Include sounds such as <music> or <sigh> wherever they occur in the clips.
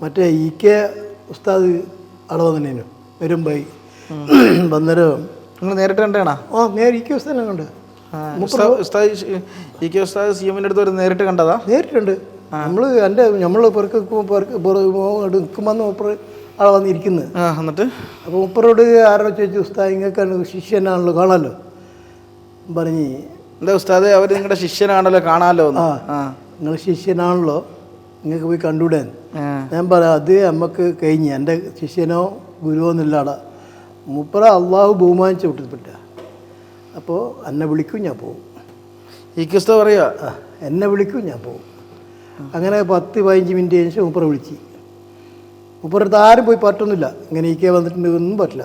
മറ്റേ E K ഉസ്താദ് അവിടെ വന്നിനു വരുമ്പായി വന്നേരം നിങ്ങൾ നേരിട്ട് കണ്ടേണാ? ആ നേരെ ഇ കെ ഉസ്താദിനെ കണ്ട്. ഉസ്താദ് ഇ കെ ഉസ്താദ് സി എമ്മിന്റെ അടുത്ത് നേരിട്ട് കണ്ടതാ? നേരിട്ടുണ്ട്. നമ്മൾ എന്റെ നമ്മൾ പുറക്ക് നിൽക്കുമ്പോൾ മൂപ്പർ ആളെ വന്നിരിക്കുന്നത് എന്നിട്ട്? അപ്പോൾ മൂപ്പറോട് ആരോ ചോദിച്ചു ഉസ്താദ് ഇങ്ങനെ ശിഷ്യനാണല്ലോ കാണാമല്ലോ പറഞ്ഞ് എന്താ ഉസ്താദ് അവർ നിങ്ങളുടെ ശിഷ്യനാണല്ലോ കാണാമല്ലോ. ആ. നിങ്ങൾ ശിഷ്യനാണല്ലോ. നിങ്ങൾക്ക് പോയി കണ്ടുവിടാൻ ഞാൻ പറയാം അത് നമുക്ക് കഴിഞ്ഞ് എന്റെ ശിഷ്യനോ ഗുരുവോ എന്നില്ലാട മുപ്പറ അള്ളാഹു ബഹുമാനിച്ച് വിട്ടിട്ട് അപ്പോൾ എന്നെ വിളിക്കും ഞാൻ പോകും ഈ ക്രിസ്തു ഉസ്താദ് പറയാ എന്നെ വിളിക്കും ഞാൻ പോകും അങ്ങനെ പത്ത് പതിനഞ്ച് മിനിറ്റ് കഴിഞ്ഞാൽ ശേഷം വിളിച്ചു. വിളിച്ച് മുപ്പറടുത്ത് ആരും പോയി പറ്റൊന്നുമില്ല. ഇങ്ങനെ ഈ കെ വന്നിട്ടുണ്ട് ഒന്നും പറ്റില്ല.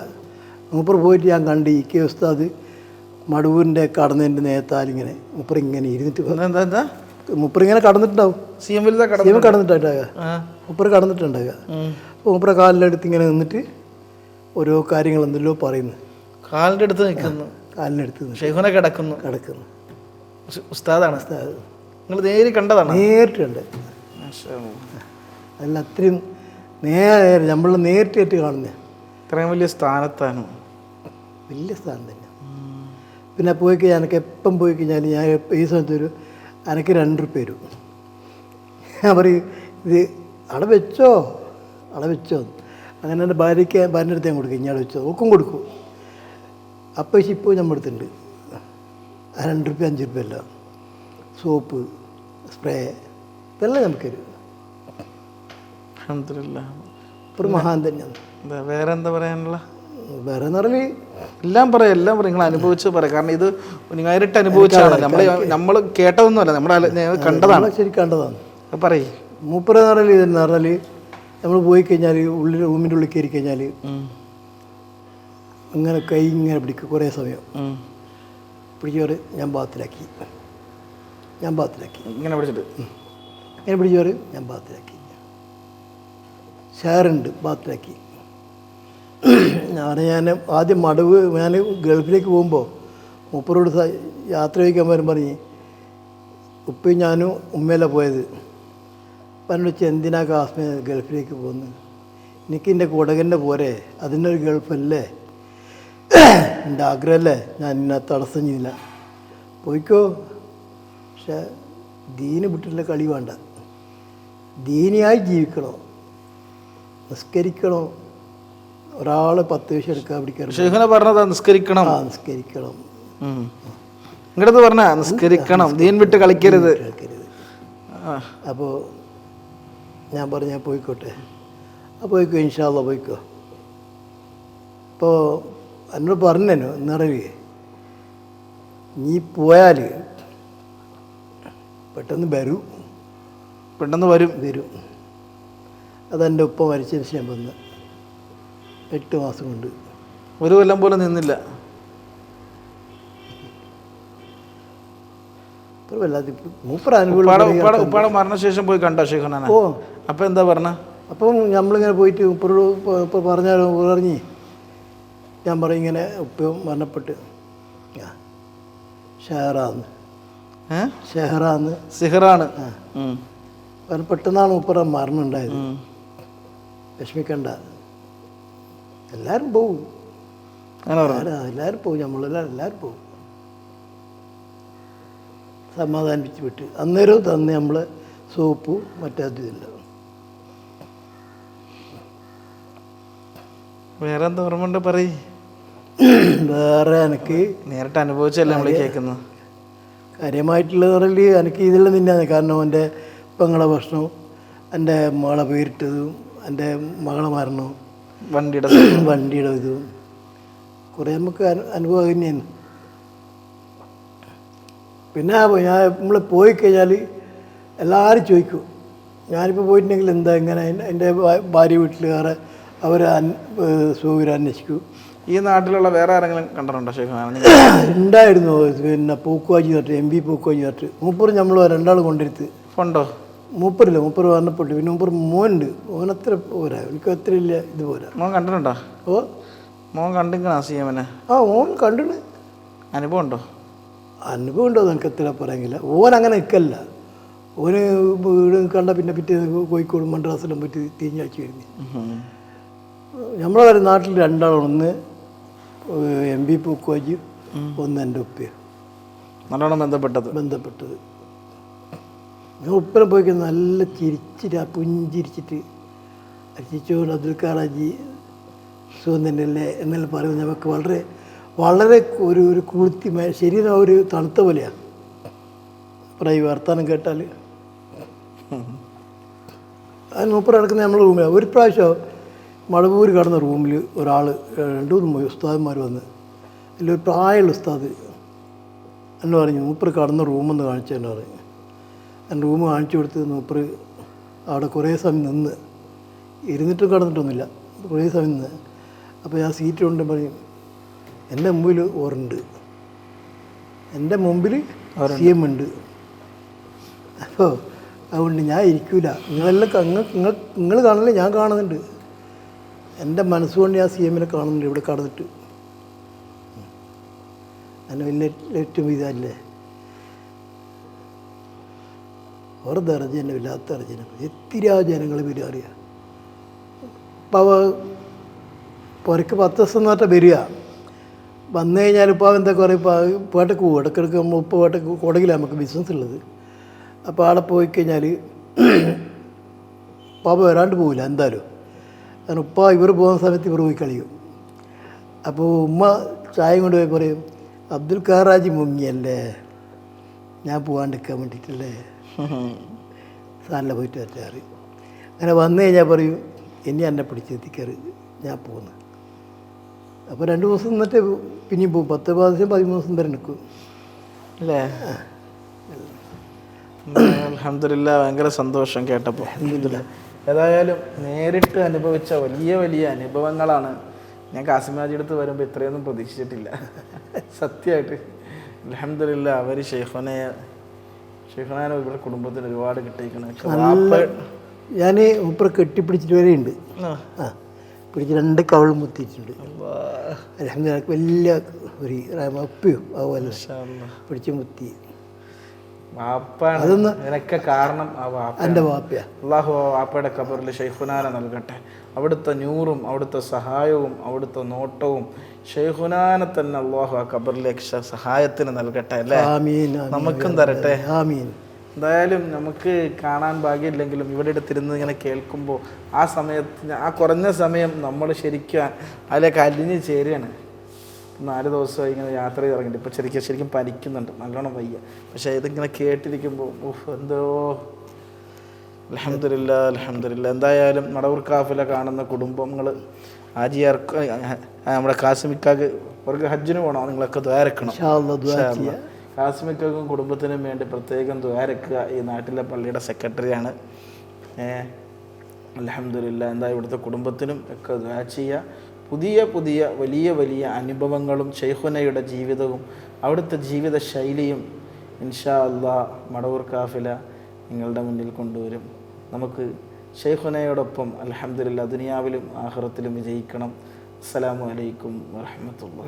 മുപ്പർ പോയിട്ട് ഞാൻ കണ്ട് ഈ കെ ഉസ്താദ് മടുവിന്റെ കടന്നതിന്റെ നേരത്താലിങ്ങനെ മൂപ്പർ ഇങ്ങനെ ഇരുന്നിട്ട് എന്താ? മൂപ്പർ ഇങ്ങനെ കടന്നിട്ടുണ്ടാവും. സി എം വലുതാ കട ദൈവം കടന്നിട്ടുണ്ടാകുക ആ. മൂപ്പർ കടന്നിട്ടുണ്ടാകുക ഉം. അപ്പോൾ മൂപ്പറ കാലിലെടുത്ത് ഇങ്ങനെ നിന്നിട്ട് ഓരോ കാര്യങ്ങൾ എന്തെല്ലോ പറയുന്നു. കാലിന്റെ അടുത്ത് നിൽക്കുന്നു. കാലിനെടുത്ത് അടുത്ത് ഷെയ്ഖുനെ കിടക്കുന്നു. കിടക്കുന്നു. ഉസ്താദാണ്. ഉസ്താദ്. നിങ്ങൾ നേരി കണ്ടതാണ്? നേരിട്ടുണ്ട് അതിൽ അത്രയും നേരെ നമ്മൾ നേരിട്ടായിട്ട് കാണുന്നത് ഇത്രയും വലിയ സ്ഥാനത്താണ്. വലിയ സ്ഥാനം തന്നെ. പിന്നെ പോയി കഴിഞ്ഞാൽ എനിക്ക് എപ്പം പോയി കഴിഞ്ഞാൽ ഞാൻ ഈ സമയത്ത് ഒരു എനിക്ക് രണ്ട് റുപ്യ വരും ഞാൻ പറയും ഇത് അവിടെ വെച്ചോ? അവിടെ വെച്ചോ? അങ്ങനെ എന്റെ ഭാര്യയ്ക്ക് ഭാര്യന്റെ അടുത്ത് ഞാൻ കൊടുക്കും ഇയാൾ വെച്ചോ? ഒക്കും കൊടുക്കും. അപ്പോൾ ഇപ്പോൾ നമ്മുടെ അടുത്തുണ്ട്. ആ രണ്ട് റുപ്യ അഞ്ച് റുപ്യ അല്ല സോപ്പ് സ്പ്രേ ഇതെല്ലാം നമുക്ക് തരും. അൽഹംദുലില്ലാ. ഒരു മഹാൻ തന്നെയാണ്. വേറെ എന്താ പറയാനുള്ള വേറെ എന്ന് എല്ലാം പറയാം എല്ലാം പറയാം. നിങ്ങൾ അനുഭവിച്ച് പറയാം. കാരണം ഇത് നേരിട്ട് അനുഭവിച്ചാണ് നമ്മൾ നമ്മൾ കേട്ടതൊന്നുമല്ല. നമ്മൾ കണ്ടതാണ്. ശരി കണ്ടതാണ്. പറയും. മൂപ്പര പറഞ്ഞാൽ ഇതെന്ന് പറഞ്ഞാൽ നമ്മൾ പോയി കഴിഞ്ഞാൽ ഉള്ളിൽ റൂമിന്റെ ഉള്ളിൽ കയറി കഴിഞ്ഞാൽ അങ്ങനെ കൈ ഇങ്ങനെ പിടിക്കും കുറേ സമയം. പിടിച്ചവർ ഞാൻ ബാത്തിലാക്കി. ഞാൻ ബാത്തിലാക്കി. ഇങ്ങനെ പിടിച്ചിട്ട്. ഇങ്ങനെ പിടിച്ചവർ ഞാൻ ബാത്തിലാക്കി. ഷെയറുണ്ട് ബാത്തിലാക്കി. ഞാൻ ഞാൻ ആദ്യം മടവ് ഞാൻ ഗൾഫിലേക്ക് പോകുമ്പോൾ മുപ്പറോട് യാത്ര ചോദിക്കാൻ വരും പറഞ്ഞ് ഉപ്പയും ഞാനും ഉമ്മയല്ല പോയത്? പറഞ്ഞു എന്തിനാ കാശ്മീർ ഗൾഫിലേക്ക് പോകുന്നത് എനിക്ക് എന്റെ കുടകന്റെ പോരെ അതിനൊരു ഗൾഫല്ലേ? എന്റെ ആഗ്രഹമല്ലേ ഞാൻ ഇന്നെ തടസ്സം ചെയ്യില്ല പോയിക്കോ. പക്ഷെ ദീന് വിട്ടിട്ടുള്ള കളി വേണ്ട. ദീനിയായി ജീവിക്കണോ? നിസ്കരിക്കണോ? ഒരാൾ പത്ത് വിഷം എടുക്കാൻ പിടിക്കാൻ ഷെയ്ഖുനെ പറഞ്ഞതാ നിസ്കരിക്കണം. ആ നിസ്കരിക്കണം. ഇങ്ങടത്ത് പറഞ്ഞ നിസ്കരിക്കണം. ദീൻ വിട്ട് കളിക്കരുത്. അപ്പോ അപ്പോൾ ഞാൻ പറഞ്ഞു ഞാൻ പോയിക്കോട്ടെ. ആ പോയിക്കോ ഇൻഷാല്ല പോയിക്കോ. അപ്പോൾ എന്നോട് പറഞ്ഞു എന്നറിയേ നീ പോയാൽ പെട്ടെന്ന് വരൂ. പെട്ടെന്ന് വരും. വരും. അതെന്റെ ഉപ്പ മരിച്ചതിന് ശേഷം വന്ന് എട്ട് മാസം കൊണ്ട് ഒരു കൊല്ലം പോലെ നിന്നില്ല. ഉപ്പാടെ മരണശേഷം പോയി കണ്ടോ ശേഖർ ഓ. അപ്പൊ എന്താ പറഞ്ഞ? അപ്പം നമ്മളിങ്ങനെ പോയിട്ട് ഉപ്പറോട് ഇപ്പോൾ പറഞ്ഞാലോ പറഞ്ഞ് ഞാൻ പറയും ഇങ്ങനെ ഉപ്പ മരണപ്പെട്ട്. ഷെഹറാന്ന്. ഷെഹറാന്ന്. സിഹറാണ്. പെട്ടെന്നാണ് ഉപ്പറ മരണം ഉണ്ടായത്. വിഷമിക്കണ്ട. എല്ലാവരും പോവും. എല്ലാവരും പോവും. നമ്മളെല്ലാവരും എല്ലാവരും പോവും. സമാധാനിപ്പിച്ച് വിട്ട്. അന്നേരം തന്നെ നമ്മൾ സോപ്പ് മറ്റേ അതില്ല <clears throat> വേറെ എന്താ ഓർമ്മ പറയ്? വേറെ എനിക്ക് നേരിട്ട് അനുഭവിച്ചല്ലേ നമ്മൾ കേൾക്കുന്നത്? കാര്യമായിട്ടുള്ളത് പറഞ്ഞാൽ എനിക്ക് ഇതെല്ലാം തന്നെയാണ് കാരണം എന്റെ പെങ്ങളെ ഭക്ഷണവും എന്റെ മകളെ പേരിട്ടതും എന്റെ മകളെ മരണവും വണ്ടിയുടെ <clears throat> വണ്ടിയുടെ ഇതും. കുറേ നമുക്ക് അനു- അനുഭവം തന്നെയാണ്. പിന്നെ ഞാൻ നമ്മൾ പോയി കഴിഞ്ഞാൽ എല്ലാവരും ചോദിക്കും ഞാനിപ്പോൾ പോയിട്ടുണ്ടെങ്കിൽ എന്താ ഇങ്ങനെ എന്റെ- ഭാര്യ വീട്ടിൽ വേറെ അവർ സൗകര്യം അന്വേഷിക്കും? ഈ നാട്ടിലുള്ള വേറെ ആരെങ്കിലും കണ്ടിട്ടുണ്ടോ ഷെയ്ഖുനാനെ <clears throat> ഉണ്ടായിരുന്നു. പിന്നെ പൂക്കുവാജി തട്ട് എം പി പൂക്കുവാജി തട്ട് മൂപ്പർ നമ്മൾ രണ്ടാൾ കൊണ്ടിരുത്ത് ഉണ്ടോ മൂപ്പറില്ല മൂപ്പർ മരണപ്പെട്ടു പിന്നെ മൂപ്പർ മോനുണ്ട്. മോനത്ര പോരാ. എനിക്ക് അത്ര ഇല്ല ഇത് പോരാ. മോൻ കണ്ടിട്ടുണ്ടോ? ഓ. മോൻ കണ്ടിങ്ങനെ സി ആ ഓൻ കണ്ടു അനുഭവം ഉണ്ടോ? അനുഭവം ഉണ്ടോ എനിക്ക് എത്ര പറയാങ്കില്ല ഓൻ അങ്ങനെ നിൽക്കല്ല ഓന് വീട് കണ്ട പിന്നെ പിറ്റേ കോഴിക്കോട് മദ്രാസിലും പറ്റി തിരിഞ്ഞാഴ്ച വരുന്നു. നമ്മളെ നാട്ടിൽ രണ്ടാളാണ് ഒന്ന് എം പി പൂക്കോജി ഒന്ന് എന്റെ ഉപ്പയും നല്ലോണം ബന്ധപ്പെട്ടത്. ബന്ധപ്പെട്ടത്. ഉപ്പനെ പോയി നല്ല ചിരിച്ചിട്ട് ആ പുഞ്ചിരിച്ചിട്ട് ചിരിച്ചുകൊണ്ട് അബ്ദുൽ കാറാജി സുഖം തന്നെയല്ലേ? എന്നെല്ലാം പറയുന്നത് നമുക്ക് വളരെ വളരെ ഒരു ഒരു കുളുത്തി ശരീരം ഒരു തണുത്ത പോലെയാണ് പറയും ഈ വർത്തമാനം കേട്ടാൽ അതിന് മൂപ്പർ കിടക്കുന്ന നമ്മളെ റൂമിലാണ് ഒരു പ്രാവശ്യം മടവൂർ കിടന്ന റൂമിൽ ഒരാൾ രണ്ടു മൂന്ന് ഉസ്താദന്മാർ വന്ന് അതിലൊരു പ്രായമുള്ള ഉസ്താദ് എന്ന് പറഞ്ഞു. മൂപ്പർ കിടന്ന റൂമെന്ന് കാണിച്ചു തന്നെ പറഞ്ഞു. റൂം കാണിച്ചു കൊടുത്ത് മൂപ്പർ അവിടെ കുറേ സമയം നിന്ന്. ഇരുന്നിട്ടും കടന്നിട്ടൊന്നുമില്ല. കുറേ സമയം നിന്ന്. അപ്പോൾ ഞാൻ സീറ്റ് കൊണ്ട് പറയും എന്റെ മുമ്പിൽ ഓറുണ്ട്. എന്റെ മുമ്പിൽ സി എം ഉണ്ട്. അപ്പോൾ അതുകൊണ്ട് ഞാൻ ഇരിക്കൂല. നിങ്ങളെല്ലാം നിങ്ങൾ നിങ്ങൾ നിങ്ങൾ കാണില്ല ഞാൻ കാണുന്നുണ്ട്. എന്റെ മനസ്സുകൊണ്ട് ഞാൻ സി എമ്മിനെ കാണുന്നുണ്ട്. ഇവിടെ കടന്നിട്ട്. അതിന് വലിയ ഏറ്റവും ഇതല്ലേ? ഒരു ദർജന ഇല്ലാത്ത ദർജന എത്തിരാ ജനങ്ങൾ വരിക അറിയുക അപ്പോൾ പുരക്ക് പത്ത് ദിവസം എന്നിട്ട് വരിക. വന്നു കഴിഞ്ഞാൽ ഇപ്പോൾ എന്താ ഇപ്പോൾ പേട്ടക്ക് പോകും ഇടയ്ക്കിടയ്ക്ക് നമ്മൾ ഇപ്പോൾ പേട്ടക്ക് കുടകിലാണ് നമുക്ക് ബിസിനസ് ഉള്ളത്. അപ്പോൾ ആളെ പോയി കഴിഞ്ഞാൽ പാപ്പ വരാണ്ട് പോവില്ല എന്തായാലും. കാരണം ഉപ്പ ഇവർ പോകുന്ന സമയത്ത് ഇവർ പോയി കളിയും. അപ്പോൾ ഉമ്മ ചായ കൊണ്ട് പോയി പറയും അബ്ദുൽ ഖാറാജി മുങ്ങിയല്ലേ? ഞാൻ പോകാണ്ടിരിക്കാൻ വേണ്ടിയിട്ടല്ലേ <laughs> സാറിനെ പോയിട്ട് വറ്റാറ് അങ്ങനെ വന്നു കഴിഞ്ഞാൽ പറയും ഇനി എന്നെ പിടിച്ചെത്തിക്കാറ് ഞാൻ പോകുന്നു അപ്പോൾ രണ്ട് ദിവസം നിന്നിട്ട് പിന്നെയും പോകും പത്ത് പതിനഞ്ച് പതിമൂന്ന് ദിവസം വരെ നിൽക്കും. അല്ലേ? അലഹമില്ല ഭയങ്കര സന്തോഷം കേട്ടപ്പോൾ. ഏതായാലും നേരിട്ട് അനുഭവിച്ച വലിയ വലിയ അനുഭവങ്ങളാണ്. ഞാൻ കാസിമാജി അടുത്ത് വരുമ്പോൾ ഇത്രയൊന്നും പ്രതീക്ഷിച്ചിട്ടില്ല. <laughs> സത്യമായിട്ട്. അലഹമില്ല അവർ ഷെയ്ഖനെ ഷെയ്ഖനാനും ഇവരുടെ കുടുംബത്തിന് ഒരുപാട് കിട്ടിയിരിക്കണം ഞാൻ ഉപ്പറ കെട്ടിപ്പിടിച്ചിട്ട് വരെയുണ്ട് ആ. പിടിച്ച് രണ്ട് കവൾ മുത്തിയിട്ടുണ്ട് അലഹമ്മദ് വലിയ ഒരു അപ്പയോ അതുപോലെ പിടിച്ച് മുത്തി ഇതിനൊക്കെ കാരണം എന്റെ വാപ്പയാ. അള്ളാഹു വാപ്പയുടെ കബറിൽ ഷെയ്ഖുനാനെ നൽകട്ടെ. അവിടുത്തെ നൂറും അവിടുത്തെ സഹായവും അവിടുത്തെ നോട്ടവും ഷെയ്ഖുനാനെ തന്നെ അള്ളാഹു ആ കബറിലേക്ക് സ- സഹായത്തിന് നൽകട്ടെ അല്ലേ? നമുക്കും തരട്ടെ. ആമീൻ. എന്തായാലും നമുക്ക് കാണാൻ ഭാഗ്യമില്ലെങ്കിലും ഇവിടെ അടുത്തിരുന്ന് ഇങ്ങനെ കേൾക്കുമ്പോൾ ആ സമയത്ത് ആ കുറഞ്ഞ സമയം നമ്മൾ ശരിക്കും അതിലേക്ക് അലിഞ്ഞ് ചേരുകയാണ്. നാല് ദിവസമായി ഇങ്ങനെ യാത്ര ചെയ്ത് ഇറങ്ങിയിട്ട് ഇപ്പോൾ ശരിക്കും ശരിക്കും പനിക്കുന്നുണ്ട്. നല്ലോണം വയ്യ. പക്ഷേ ഇതിങ്ങനെ കേട്ടിരിക്കുമ്പോൾ ഉഫ് എന്തോ? അലഹമില്ല അലഹമില്ല എന്തായാലും നടവൂർ കാഫില കാണുന്ന കുടുംബങ്ങൾ ആജിയാർക്ക് നമ്മുടെ കാസിമിക്കാക്ക് അവർക്ക് ഹജ്ജിന് പോകണം നിങ്ങളൊക്കെ ദ്വാരക്കണം ഇൻഷാ അല്ലാ ദുആ ചെയ്യാം. കാസ്മിക്കും കുടുംബത്തിനും വേണ്ടി പ്രത്യേകം ദ്വാരക്കുക ഈ നാട്ടിലെ പള്ളിയുടെ സെക്രട്ടറിയാണ്. അലഹമില്ല എന്താ ഇവിടുത്തെ കുടുംബത്തിനും ഒക്കെ ദ്വാ ചെയ്യുക. പുതിയ പുതിയ വലിയ വലിയ അനുഭവങ്ങളും ഷെയ്ഖുനയുടെ ജീവിതവും അവിടുത്തെ ജീവിത ശൈലിയും ഇൻഷാ അള്ളാ മടവൂർ കാഫില നിങ്ങളുടെ മുന്നിൽ കൊണ്ടുവരും. നമുക്ക് ഷെയ്ഖുനയോടൊപ്പം അലഹമുല്ല ദുനിയാവിലും ആഹ്റത്തിലും വിജയിക്കണം. അസ്സലാമു അലൈക്കും വറഹമത്തുള്ള